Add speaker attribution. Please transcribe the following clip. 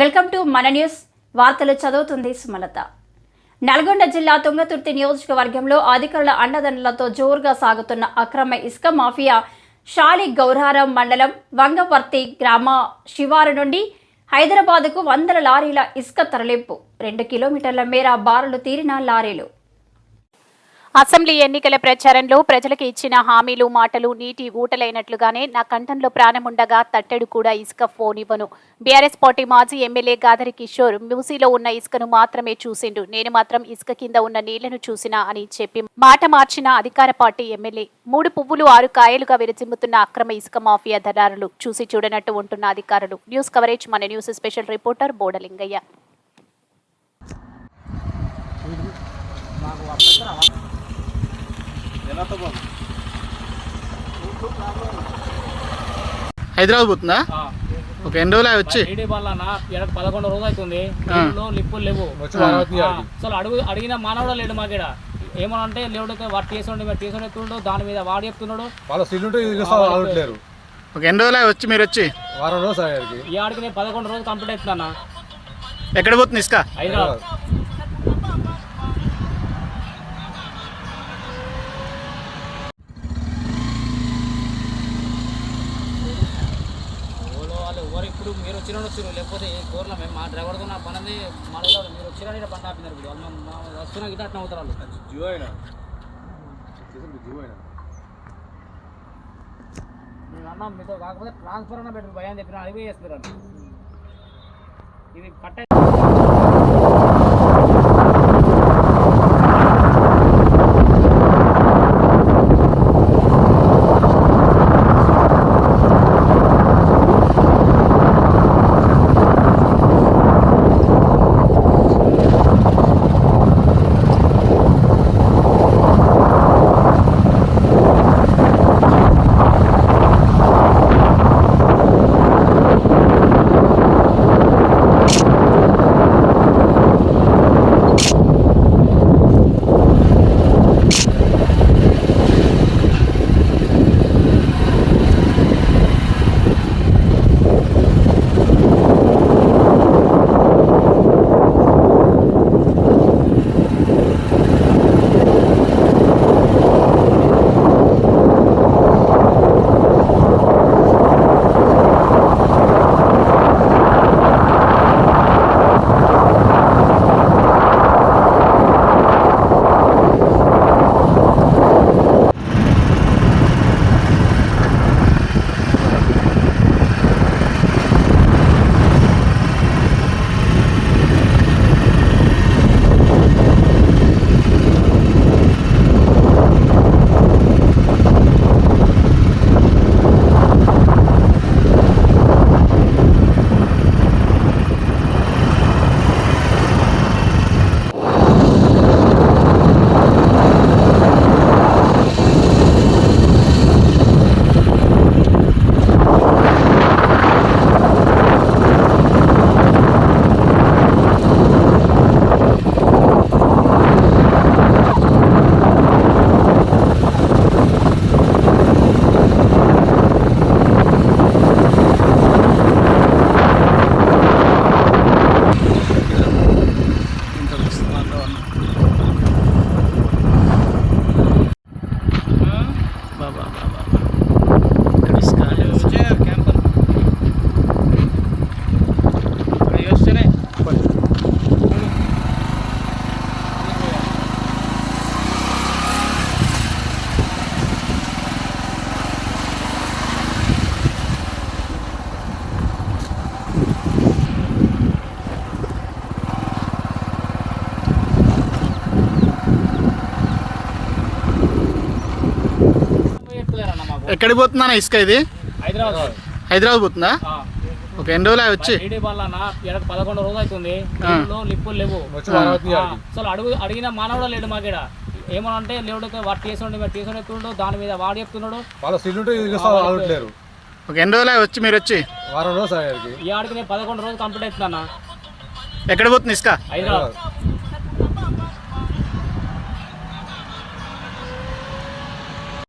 Speaker 1: Welcome to మన news. వార్తలు చదువుతుంది సుమలత. నల్గొండ జిల్లా తుంగతుర్తి నియోజకవర్గంలో అధికారుల అండదండలతో జోరుగా సాగుతున్న అక్రమ ఇసుక మాఫియా షాలి గౌరారం మండలం వంగపర్తి గ్రామ శివారు నుండి హైదరాబాద్కు వందల లారీల ఇసుక తరలింపు. రెండు కిలోమీటర్ల మేర బారులు తీరిన లారీలు.
Speaker 2: అసెంబ్లీ ఎన్నికల ప్రచారంలో ప్రజలకు ఇచ్చిన హామీలు మాటలు నీటి ఊటలైనట్లుగానే నా కంఠంలో ప్రాణముండగా తట్టెడు కూడా ఇసుక ఫోన్ ఇవ్వను బీఆర్ఎస్ పార్టీ మాజీ ఎమ్మెల్యే గాదరి కిషోర్ మ్యూసీలో ఉన్న ఇసుకను మాత్రమే చూసిండు. నేను మాత్రం ఇసుక కింద ఉన్న నీళ్ళను చూసినా అని చెప్పి మాట మార్చిన అధికార పార్టీ ఎమ్మెల్యే. మూడు పువ్వులు ఆరు కాయలుగా విరచిమ్ముతున్న అక్రమ ఇసుక మాఫియా దళారులు. చూసి చూడనట్టు ఉంటున్న అధికారులు. న్యూస్ కవరేజ్ మన news special reporter Bodalingaiah.
Speaker 3: Hyderabad పోతుందా? ఒక ఎన్ని రోజులు వచ్చి?
Speaker 4: పదకొండు రోజులు అవుతుంది. లిప్పులు లేవు. అసలు అడుగు అడిగిన మానవుడు లేడు మాకు ఇక్కడ ఏమనంటే లేవుడితే వాడు తీసుండి మీరు తీసుకుని ఎత్తుండు దాని మీద వాడు చెప్తున్నాడు.
Speaker 5: వాళ్ళ రావట్లేరు
Speaker 3: ఒక ఎన్ని రోజులు వచ్చి మీరు వచ్చి?
Speaker 5: వారం రోజులు అయ్యారికి
Speaker 4: ఈ ఆడికి నేను పదకొండు రోజులు కంప్లీట్ అవుతున్నా
Speaker 3: ఎక్కడ పోతుంది ఇసుక?
Speaker 4: హైదరాబాద్. ఇప్పుడు మీరు వచ్చిన వచ్చారు లేకపోతే ఏ కోర్ల మేము మా డ్రైవర్తో నా పని మన మీరు వచ్చిన ఇక్కడ బండి ఆపినారు ఇప్పుడు వాళ్ళు వస్తున్నా గిట్ట అట్లా అవుతారు వాళ్ళు.
Speaker 5: జియో అయినా? జియో అయినా?
Speaker 4: నేను అన్నా మీతో కాకపోతే ట్రాన్స్ఫర్ అన్న పెట్టరు భయం చెప్పిన అడిగి చేస్తున్నారు ఇది కట్ట
Speaker 3: ఎక్కడికి పోతుందా ఇసుక ఇది?
Speaker 4: హైదరాబాద్.
Speaker 3: హైదరాబాద్ పోతుందా?
Speaker 4: ఆ.
Speaker 3: ఒక ఎన్ని రోజులు వచ్చి?
Speaker 4: పదకొండు రోజులు అవుతుంది. లిప్పులు లేవు. అసలు అడుగు అడిగిన మానవుడు లేడు మాకు ఇక్కడ ఏమనంటే లేవుడితే వాడు తీసుండి మీరు తీసుకుని ఎత్తుండు దాని మీద వాడు చెప్తున్నాడు.
Speaker 5: వాళ్ళ
Speaker 3: ఒక ఎన్ని రోజులు వచ్చి మీరు వచ్చి?
Speaker 5: వారం రోజులు
Speaker 4: ఈ ఆడికి నేను పదకొండు రోజులు కంప్లీట్ అవుతున్నా
Speaker 3: ఎక్కడ పోతుంది ఇసుక?
Speaker 4: హైదరాబాద్.